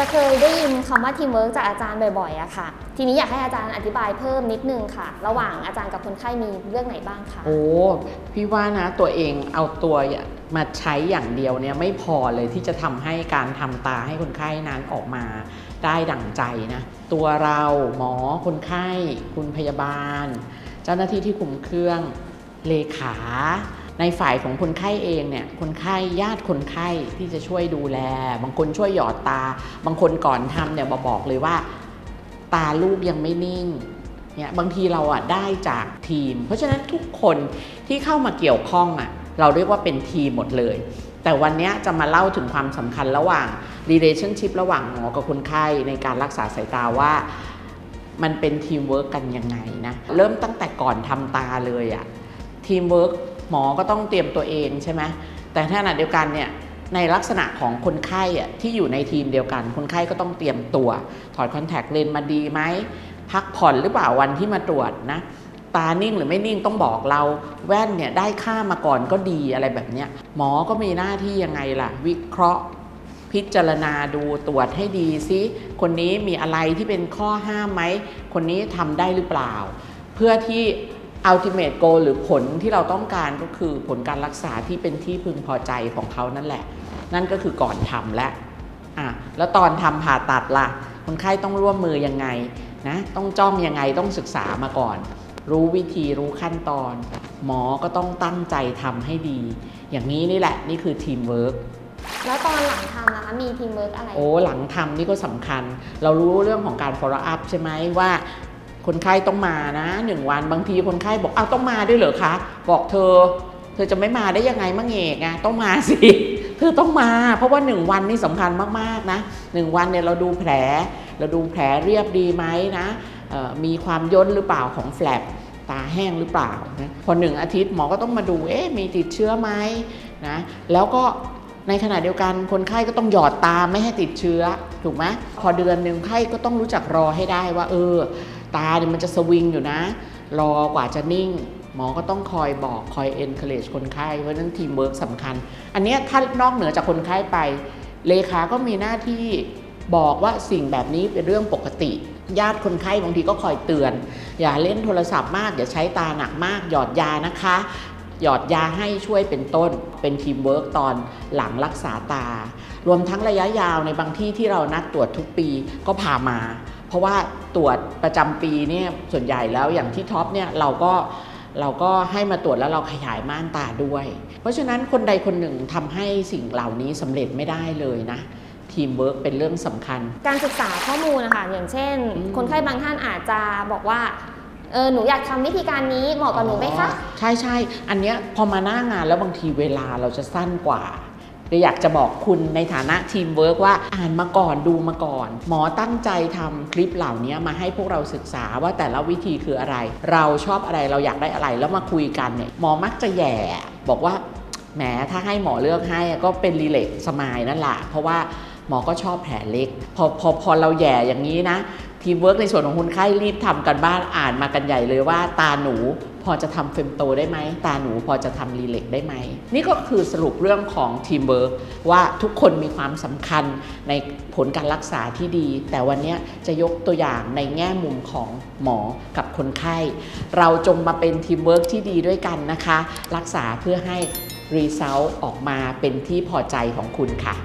จะเคยได้ยินคำว่าทีมเวิร์กจากอาจารย์บ่อยๆอะค่ะ ทีนี้อยากให้อาจารย์อธิบายเพิ่มนิดนึงค่ะ ระหว่างอาจารย์กับคนไข้มีเรื่องไหนบ้างคะโอ้พี่ว่านะตัวเองเอาตัวมาใช้อย่างเดียวเนี่ยไม่พอเลยที่จะทำให้การทำตาให้คนไข้นั้นออกมาได้ดั่งใจนะ ตัวเราหมอคนไข้ คุณพยาบาล เจ้าหน้าที่ที่คุมเครื่องเลขา ในฝ่ายของคนไข้เองเนี่ยคนไข้ญาติคนไข้ที่จะช่วยดูแล บางคนช่วยหยอดตา บางคนก่อนทำเนี่ยบอกบอกเลยว่า ตาลูกยังไม่นิ่งเนี่ยบางทีเราอะได้จากทีม เพราะฉะนั้นทุกคนที่เข้ามาเกี่ยวข้องอะเราเรียกว่าเป็นทีมหมดเลย แต่วันนี้จะมาเล่าถึงความสำคัญระหว่าง relationship ระหว่างหมอกับคนไข้ในการรักษาสายตาว่ามันเป็นทีมเวิร์กกันยังไงนะ เริ่มตั้งแต่ก่อนทำตาเลยอะ ทีมเวิร์กหมอก็ต้องเตรียมตัวเองใช่ไหมแต่ขณะเดียวกันเนี่ยในลักษณะของคนไข้อะที่อยู่ในทีมเดียวกัน คนไข้ก็ต้องเตรียมตัว ถอดคอนแทคเลนส์มาดีไหมพักผ่อนหรือเปล่าวันที่มาตรวจนะตานิ่งหรือไม่นิ่งต้องบอกเราแว่นเนี่ยได้ค่ามาก่อนก็ดีอะไรแบบเนี้ยหมอก็มีหน้าที่ยังไงล่ะ วิเคราะห์ พิจารณาดูตรวจให้ดีซิคนนี้มีอะไรที่เป็นข้อห้ามไหม คนนี้ทำได้หรือเปล่า เพื่อที่ ultimate goal หรือผลที่เราต้องการก็คือผลการรักษาที่เป็นที่พึงพอใจของเขานั่นแหละ นั่นก็คือก่อนทำและอะแล้วตอนทำผ่าตัดล่ะ คนไข้ต้องร่วมมือยังไงนะต้องจ้องยังไงต้องศึกษามาก่อน รู้วิธีรู้ขั้นตอน หมอก็ต้องตั้งใจทำให้ดี อย่างนี้นี่แหละนี่คือทีมเวิร์กแล้วตอนหลังทำนะคะมีทีมเวิร์กอะไร โอ้หลังทำนี่ก็สำคัญ เรารู้เรื่องของการ follow up ใช่ไหมว่า คนไข้ต้องมานะหนึ่งวันบางทีคนไข้บอกอ้าวต้องมาด้วยเหรอคะ บอกเธอ เธอจะไม่มาได้ยังไงมั่งเอกอะต้องมาสิเธอต้องมา เพราะว่าหนึ่งวันนี่สำคัญมากๆนะหนึ่งวันเนี่ยเราดูแผล เราดูแผลเรียบดีไหมนะมีความย่นหรือเปล่าของแฟลปตาแห้งหรือเปล่านะพอหนึ่งอาทิตย์หมอก็ต้องมาดูเอ๊ะมีติดเชื้อไหมนะแล้วก็ในขณะเดียวกันคนไข้ก็ต้องหยอดตาไม่ให้ติดเชื้อถูกไหมพอเดือนหนึ่งไข้ก็ต้องรู้จักรอให้ได้ว่า เออ ตาเนี่ยมันจะสวิงอยู่นะ รอกว่าจะนิ่ง หมอก็ต้องคอยบอกคอย encourage คนไข้เพราะนั้นทีมเวิร์กสำคัญ อันนี้ถ้านอกเหนือจากคนไข้ไป เลขาก็มีหน้าที่บอกว่าสิ่งแบบนี้เป็นเรื่องปกติ ญาติคนไข้บางทีก็คอยเตือน อย่าเล่นโทรศัพท์มาก อย่าใช้ตาหนักมาก หยอดยานะคะ หยอดยาให้ช่วยเป็นต้น เป็นทีมเวิร์กตอนหลังรักษาตา รวมทั้งระยะยาวในบางที่ที่เรานัดตรวจทุกปีก็พามา เพราะว่าตรวจประจำปีเนี่ยส่วนใหญ่แล้วอย่างที่ท็อปเนี่ยเราก็เราก็ให้มาตรวจแล้วเราขยายม่านตาด้วย เพราะฉะนั้นคนใดคนหนึ่งทำให้สิ่งเหล่านี้สำเร็จไม่ได้เลยนะ ทีมเวิร์กเป็นเรื่องสำคัญ การศึกษาข้อมูลนะคะอย่างเช่นอืมคนไข้บางท่านอาจจะบอกว่าเออหนูอยากทำวิธีการนี้เหมาะกับหนูไหมคะ ใช่ใช่ อันเนี้ยพอมาหน้างานแล้วบางทีเวลาเราจะสั้นกว่า เลยอยากจะบอกคุณในฐานะทีมเวิร์กว่าอ่านมาก่อนดูมาก่อน หมอตั้งใจทำคลิปเหล่านี้มาให้พวกเราศึกษาว่าแต่ละวิธีคืออะไร เราชอบอะไรเราอยากได้อะไรแล้วมาคุยกันเนี่ยหมอมักจะแย่บอกว่าแหมถ้าให้หมอเลือกให้ก็เป็นรีเล็กสมายนั่นแหละเพราะว่าหมอก็ชอบแผลเล็ก พอพอพอเราแย่อย่างนี้นะ ทีมเวิร์กในส่วนของคนไข้รีบทำกันบ้านอ่านมากันใหญ่เลยว่า ตาหนูพอจะทำเฟมโตได้ไหม ตาหนูพอจะทำรีเล็กได้ไหม นี่ก็คือสรุปเรื่องของทีมเวิร์กว่าทุกคนมีความสำคัญในผลการรักษาที่ดี แต่วันนี้จะยกตัวอย่างในแง่มุมของหมอกับคนไข้ เราจงมาเป็นทีมเวิร์กที่ดีด้วยกันนะคะ รักษาเพื่อให้รีเซลต์ออกมาเป็นที่พอใจของคุณค่ะ